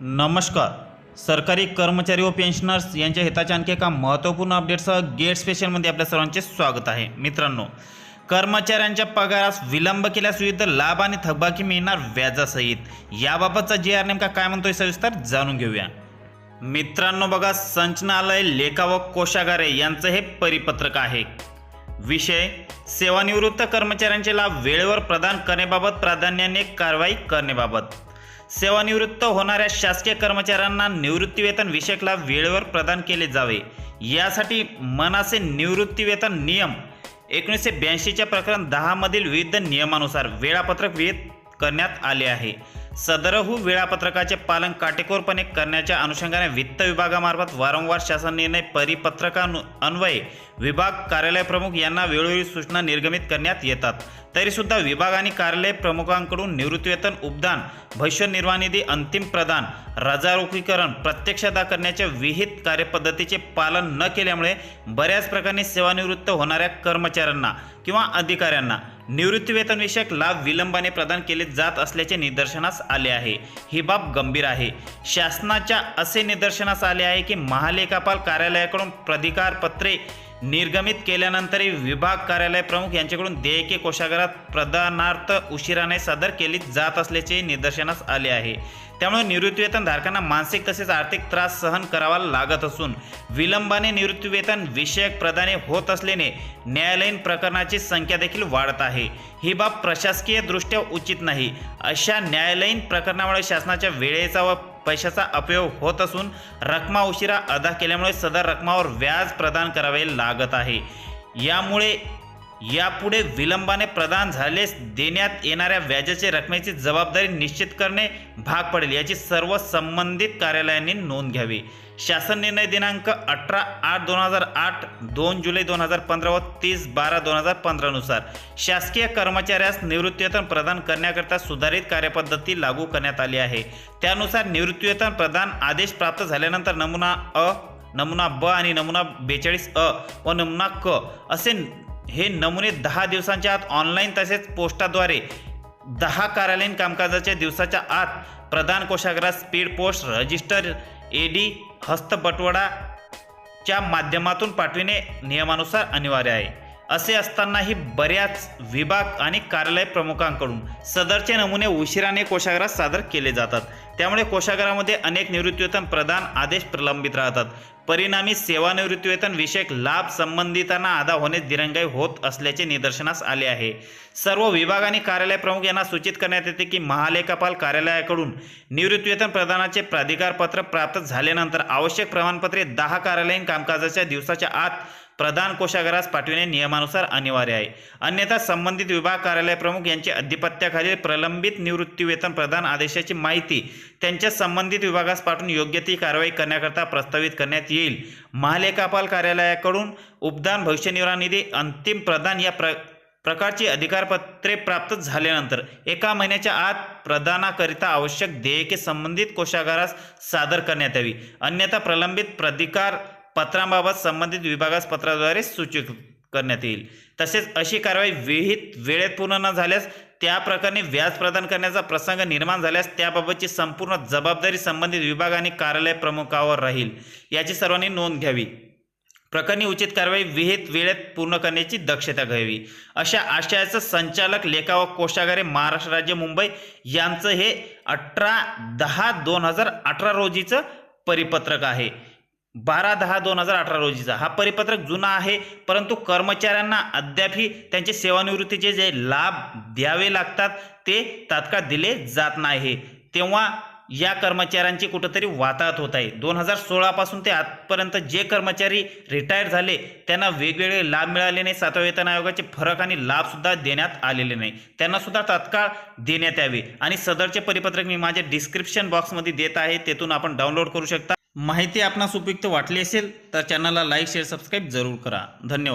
नमस्कार. सरकारी कर्मचारी व पेन्शनर्स यांच्या हिताच्या आणखी एका महत्त्वपूर्ण अपडेटसह गेट स्पेशलमध्ये आपल्या सर्वांचे स्वागत आहे. मित्रांनो कर्मचाऱ्यांच्या पगारास विलंब केल्यास विविध लाभ आणि थकबाकी मिळणार व्याजासहित. याबाबतचा जे आर नेमका काय म्हणतोय सविस्तर जाणून घेऊया. मित्रांनो बघा संचनालय लेखा व कोशागारे यांचं हे परिपत्रक आहे. विषय सेवानिवृत्त कर्मचाऱ्यांचे लाभ वेळेवर प्रदान करण्याबाबत प्राधान्याने कारवाई करण्याबाबत. सेवानिवृत्त होणाऱ्या शासकीय कर्मचाऱ्यांना निवृत्तीवेतन विषयक लाभ वेळेवर प्रदान केले जावे. यासाठी मनाचे निवृत्तीवेतन नियम एकोणीसशे ब्याऐंशीच्या प्रकरण दहामधील विविध नियमानुसार वेळापत्रक विहित करण्यात आले आहे. सदरहू वेळापत्रकाचे पालन काटेकोरपणे करण्याच्या अनुषंगाने वित्त विभागामार्फत वारंवार शासन निर्णय परिपत्रकानु अन्वये विभाग कार्यालय प्रमुख यांना वेळोवेळी सूचना निर्गमित करण्यात येतात. तरीसुद्धा विभाग आणि कार्यालय प्रमुखांकडून निवृत्तीवेतन उपदान भविष्य निर्वाह निधी अंतिम प्रदान रजारोखीकरण प्रत्यक्ष अदा करण्याच्या विहित कार्यपद्धतीचे पालन न केल्यामुळे बऱ्याच प्रकारे सेवानिवृत्त होणाऱ्या कर्मचाऱ्यांना किंवा अधिकाऱ्यांना निवृत्तीवेतनविषयक लाभ विलंबाने प्रदान केले जात असल्याचे निदर्शनास आले आहे. ही बाब गंभीर आहे. शासनाच्या असे निदर्शनास आले आहे की महालेखापाल कार्यालयाकडून प्रधिकारपत्रे निर्गमित केल्यानंतरही विभाग कार्यालय प्रमुख यांच्याकडून देयके कोशागारात प्रदानार्थ उशिराने सादर केली जात असल्याचे निदर्शनास आले आहे. त्यामुळे निवृत्तीवेतन धारकांना मानसिक तसेच आर्थिक त्रास सहन करावा लागत असून विलंबाने निवृत्तीवेतन विषयक प्रदाने होत असल्याने न्यायालयीन प्रकरणाची संख्या देखील वाढत आहे. ही बाब प्रशासकीय दृष्ट्या उचित नाही. अशा न्यायालयीन प्रकरणामुळे शासनाच्या वेळेचा व पैशाचा अपयोग होत असून रकमा उशिरा अदा केल्यामुळे सदर रकमावर व्याज प्रदान करावे लागत आहे. यामुळे यापुढे विलंबाने प्रदान झालेस देण्यात येणाऱ्या व्याजाच्या रकमेची जबाबदारी निश्चित करणे भाग पडेल. याची सर्व संबंधित कार्यालयांनी नोंद घ्यावी. शासन निर्णय दिनांक अठरा आठ दोन हजार आठ दोन जुलै दोन हजार पंधरा व तीस बारा दोन हजार पंधरानुसार शासकीय कर्मचाऱ्यास निवृत्तीवेतन प्रदान करण्याकरता सुधारित कार्यपद्धती लागू करण्यात आली आहे. त्यानुसार निवृत्तीवेतन प्रदान आदेश प्राप्त झाल्यानंतर नमुना अ नमुना ब आणि नमुना बेचाळीस अ व नमुना क असे हे नमुने दहा दिवसांच्या आत ऑनलाईन तसेच पोस्टाद्वारे दहा कार्यालयीन कामकाजाच्या दिवसाच्या आत प्रधान कोशागारात speed post register A D हस्तबटवडाच्या माध्यमातून पाठविणे नियमानुसार अनिवार्य आहे. असे असतानाही बऱ्याच विभाग आणि कार्यालय प्रमुखांकडून सदरचे नमुने उशिराने कोशागारात सादर केले जातात. त्यामुळे कोशागारामध्ये अनेक निवृत्तीवेतन प्रदान आदेश प्रलंबित राहतात. परिणामी सेवानिवृत्तीवेतन विषयक लाभ संबंधितांना अदा होणे दिरंगाई होत असल्याचे निदर्शनास आले आहे. सर्व विभाग आणि कार्यालय प्रमुख यांना सूचित करण्यात येते की महालेखापाल कार्यालयाकडून निवृत्तीवेतन प्रदानाचे प्राधिकारपत्र प्राप्त झाल्यानंतर आवश्यक प्रमाणपत्रे दहा कार्यालयीन कामकाजाच्या दिवसाच्या आत प्रदान कोशागारास पाठविणे नियमानुसार अनिवार्य आहे. अन्यथा संबंधित विभाग कार्यालय प्रमुख यांच्या अधिपत्याखालील प्रलंबित निवृत्तीवेतन प्रदान आदेशाची माहिती त्यांच्या संबंधित विभागास पाठवून योग्य ती कारवाई करण्याकरता प्रस्तावित करण्यात येईल. महालेखापाल कार्यालयाकडून उपदान भविष्य निर्वाह निधी अंतिम प्रदान या प्र प्रकारची अधिकारपत्रे प्राप्त झाल्यानंतर एका महिन्याच्या आत प्रदानाकरिता आवश्यक देयके संबंधित कोशागारास सादर करण्यात यावी. अन्यथा प्रलंबित प्रतिकार पत्रांबाबत संबंधित विभागास पत्राद्वारे सूचित करण्यात येईल. तसेच अशी कारवाई विहित वेळेत पूर्ण न झाल्यास त्या प्रकरणी व्याज प्रदान करण्याचा प्रसंग निर्माण झाल्यास त्याबाबतची संपूर्ण जबाबदारी संबंधित विभाग आणि कार्यालय प्रमुखावर राहील. याची सर्वांनी नोंद घ्यावी. प्रकरणी उचित कारवाई विहित वेळेत पूर्ण करण्याची दक्षता घ्यावी. अशा आशयाचं संचालक लेखा व कोशागारे महाराष्ट्र राज्य मुंबई यांचं हे अठरा दहा दोन हजार अठरा रोजीचं परिपत्रक आहे. बारा दहा दोन हजार अठरा रोजीचा. हा परिपत्रक जुना आहे परंतु कर्मचाऱ्यांना अद्यापही त्यांचे सेवानिवृत्तीचे जे लाभ द्यावे लागतात ते तात्काळ दिले जात नाही. तेव्हा या कर्मचाऱ्यांची कुठंतरी वाताहत होत आहे. दोन हजार सोळापासून ते आजपर्यंत जे कर्मचारी रिटायर झाले त्यांना वेगवेगळे लाभ मिळाले नाही सातव्या वेतन आयोगाचे फरक आणि लाभसुद्धा देण्यात आलेले नाही. त्यांनासुद्धा तात्काळ देण्यात यावे. आणि सदरचे परिपत्रक मी माझ्या डिस्क्रिप्शन बॉक्समध्ये देत आहे तेथून आपण डाउनलोड करू शकता. माहिती आपणास उपयुक्त वाटली असेल तर चॅनलला लाईक शेअर सबस्क्राईब जरूर करा. धन्यवाद.